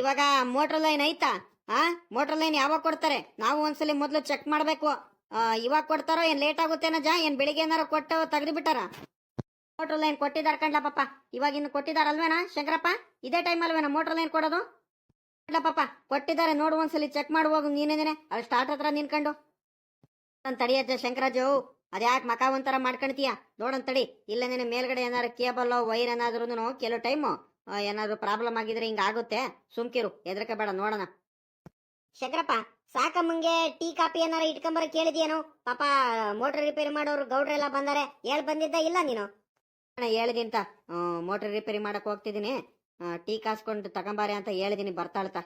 ಇವಾಗ ಮೋಟ್ರ್ ಲೈನ್ ಐತಾ? ಆ, ಮೋಟ್ರ್ ಲೈನ್ ಯಾವಾಗ ಕೊಡ್ತಾರೆ? ನಾವು ಒಂದ್ಸಲಿ ಮೊದ್ಲು ಚೆಕ್ ಮಾಡ್ಬೇಕು. ಇವಾಗ ಕೊಡ್ತಾರೋ, ಏನ್ ಲೇಟ್ ಆಗುತ್ತೆನೋ ಜಾ ಏನ್ ಬೆಳಿಗ್ಗೆ ಏನಾರು ಕೊಟ್ಟು ತೆಗ್ದು ಬಿಟ್ಟಾರ ಮೋಟ್ರ್ ಲೈನ್ ಕೊಟ್ಟಿದ್ದಾರೆ ಕಣ್ಲ ಪಾಪ. ಇವಾಗ ಇನ್ನು ಕೊಟ್ಟಿದಾರಲ್ವೇನ ಶಂಕರಪ್ಪ, ಇದೇ ಟೈಮ್ ಅಲ್ವೇನ ಮೋಟ್ರ್ ಲೈನ್ ಕೊಡೋದು? ಕಂಡ್ಲ ಪಾಪ, ಕೊಟ್ಟಿದ್ದಾರೆ ನೋಡು ಒಂದ್ಸಲಿ ಚೆಕ್ ಮಾಡಿ ಹೋಗು ನೀನೇನೆ ಅಲ್ಲಿ ಸ್ಟಾರ್ಟ್ ಹತ್ರ ನಿನ್ಕೊಂಡು ನನ್ ತಡಿಯಜ್ಜ ಶಂಕರಾಜು ಅದ್ಯಾಕೆ ಮಕ ಒಂಥರ ಮಾಡ್ಕೊಂತೀಯ ನೋಡೋಣ ತಡಿ, ಇಲ್ಲೇನೇನೆ ಮೇಲ್ಗಡೆ ಏನಾದ್ರು ಕೇಬಲ್, ವೈರ್ ಏನಾದ್ರು ಕೆಲವು ಟೈಮು ಏನಾದ್ರು ಪ್ರಾಬ್ಲಮ್ ಆಗಿದ್ರೆ ಹಿಂಗಾಗುತ್ತೆ ಸುಮ್ಕಿರು ಎದ್ರಕ ಬೇಡ, ನೋಡೋಣ. ಶಂಕರಪ್ಪ, ಸಾಕಮ್ಮಂಗೆ ಟೀ ಕಾಪಿ ಏನಾರ ಇಟ್ಕೊಂಬರ ಕೇಳಿದ್ಯೇನು? ಪಾಪ, ಮೋಟರ್ ರಿಪೇರಿ ಮಾಡೋರು ಗೌಡ್ರೆಲ್ಲ ಬಂದಾರೆ. ಹೇಳ್ ಬಂದಿದ್ದ ಇಲ್ಲ ನೀನು? ಹೇಳಿದಿಂತ ಮೋಟರ್ ರಿಪೇರಿ ಮಾಡಕ್ ಹೋಗ್ತಿದ್ದೀನಿ ಟೀ ಕಾಸ್ಕೊಂಡು ತಗೊಂಬಾರೆ ಅಂತ ಹೇಳಿದೀನಿ ಬರ್ತಾಳ್ತಾ